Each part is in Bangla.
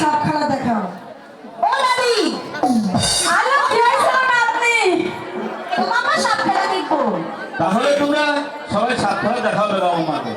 সাপখানা দেখাও। ও দাদি আলো তাহলে তোমরা সবাই সাপখানা দেখাও বেলা মাকে।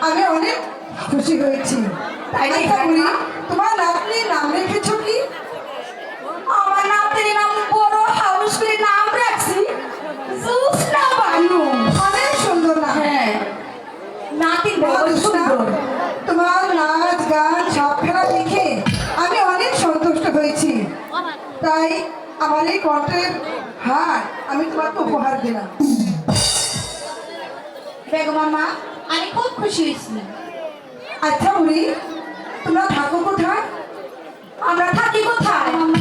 আমি অনেক খুশি হয়েছি। তাই আচ্ছা? তোমার নাতনির নাম রেখেছো কি? আমার নামের নাম বড় হাউস করে নাম রাখছি জুসনা বানু। অনেক সুন্দর নাম। হ্যাঁ। নাতির বড় সুন্দর। তোমার নাচ গান খেলা দেখে আমি অনেক সন্তুষ্ট হয়েছি। তাই আমার এই কণ্ঠের হার আমি তোমাকে উপহার দিলাম। বেগম আম্মা আমি খুব খুশি হয়েছি আচ্ছা উনি তোমরা থাকো কোথায়? আমরা থাকি কোথায়? আমাকে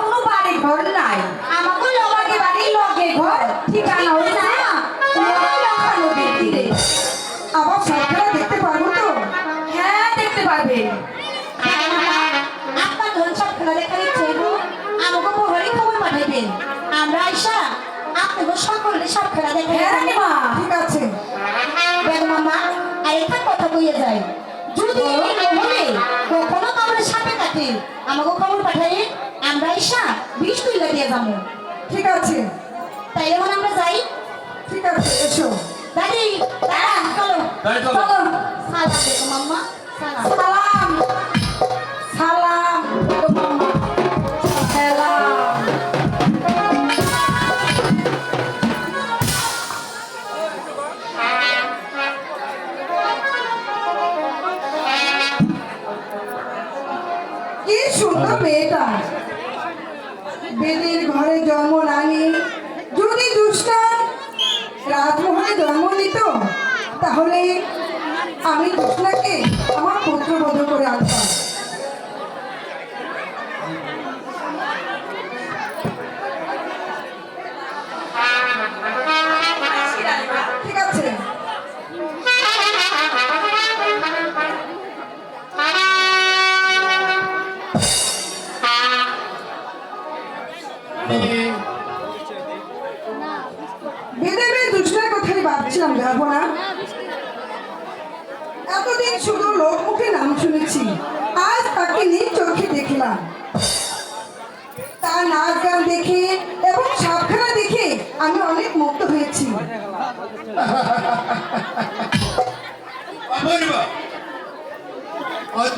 কোনো বাড়ি ঘর নাই। কইয়া যায়। যদি কখনো সাপে কাটে। আমাকে খবর পাঠাই আমরা ইসা বিষ তুইলা দিয়ে যাব। ঠিক আছে। তাই এখন আমরা যাই। ঠিক আছে এসো। দাদি দাদা চলো। চলো। সালাম আলাইকুম আম্মা। সালাম।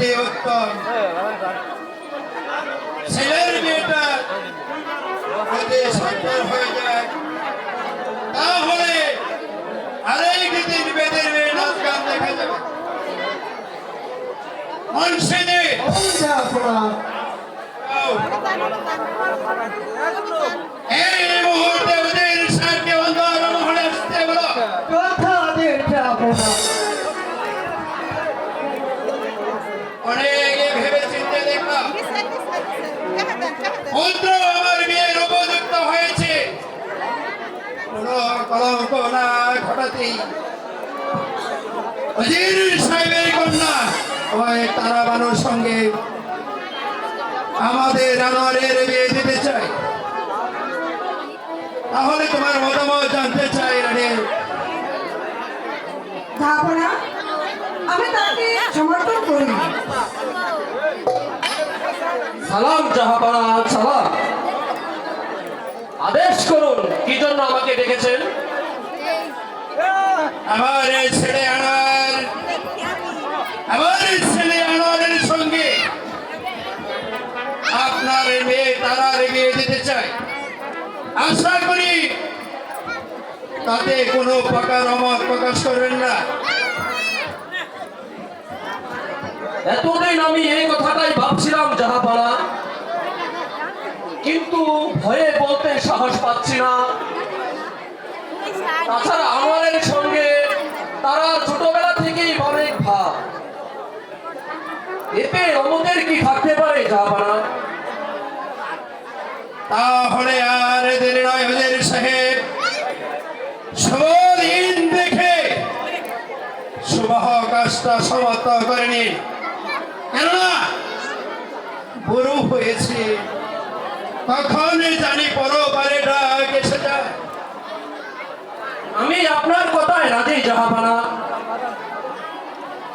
অতি উত্তম। ছেলের মেয়েটা যদি সুন্দর হয়ে যায়, তাহলে আরেক দিন বেদের মেয়ে নাচ গান দেখা যাবে। এই মুহূর্তে ওদের সাথে অন্ধকার মহলে আসতে বলো। পুত্র আমার বিয়ের উপযুক্ত হয়েছে? তারা বানুর সঙ্গে আমাদের আনোয়ারের বিয়ে দিতে চাই তাহলে তোমার মতামত জানতে চাই, রানী। ধাপনা আমি তাকে সমর্থন করি সালাম জাহাপানা সালাম। আদেশ করুন, কি জন্য আমাকে ডেকেছেন? আমার ছেলে আনার আমার ছেলে আনারের সঙ্গে আপনার মেয়ে তারার বিয়ে দিতে চাই আশা করি তাতে কোনো প্রকার অমত প্রকাশ করবেন না। এতদিন আমি এই কথাটাই ভাবছিলাম জাহাপানা কিন্তু ভয়ে বলতে সাহস পাচ্ছি না। তাছাড়া আমাদের সঙ্গে তারা ছোটবেলা থেকেই অনেক ভাব এতে আমাদের কি থাকতে পারে জাহাপানা তাহলে আর দেরি নয় সাহেব। শুভদিন দেখে। শুভ কাজটা সমাপ্ত করে নিন। কেননা বুড়ো হয়েছে। কখন জানি পরবারেটা গেছে যায়। আমি আপনার কথায় রাজি জাহাবানা।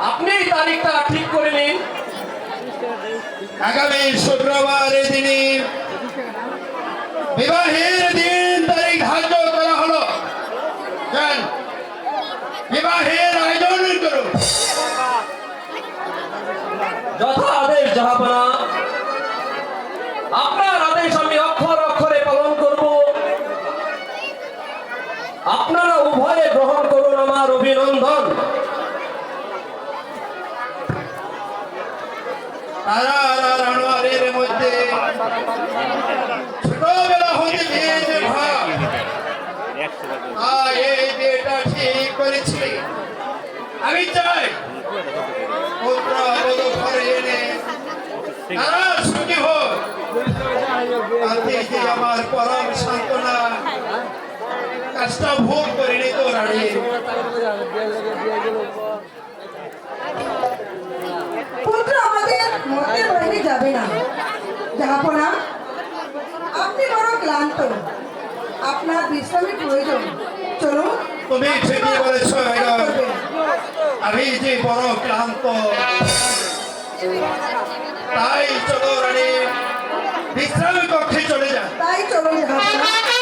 আপনি তারিখটা ঠিক করে নিন। আগামী শুক্রবার তারা আর আনোয়ারের মধ্যে ছোটবেলা হতে যে ভাব এই বিয়েটা ঠিক করেছি আমি চাই পুত্র বধূ ঘরে এনে তারা সুখী হোক আমার পরম সান্ত্বনা কাজটা ভোগ করিনি তো রানী পুত্র আমাদের মধ্যে যাবে না। জাহাপনা আপনি বড় ক্লান্ত। আপনার বিশ্রামের প্রয়োজন। চলুন। তুমি ঠিকই বলেছ আমি যে বড় ক্লান্ত। তাই চলো রানী। বিশ্রামের কক্ষে চলে যা তাই চলো জাহাপনা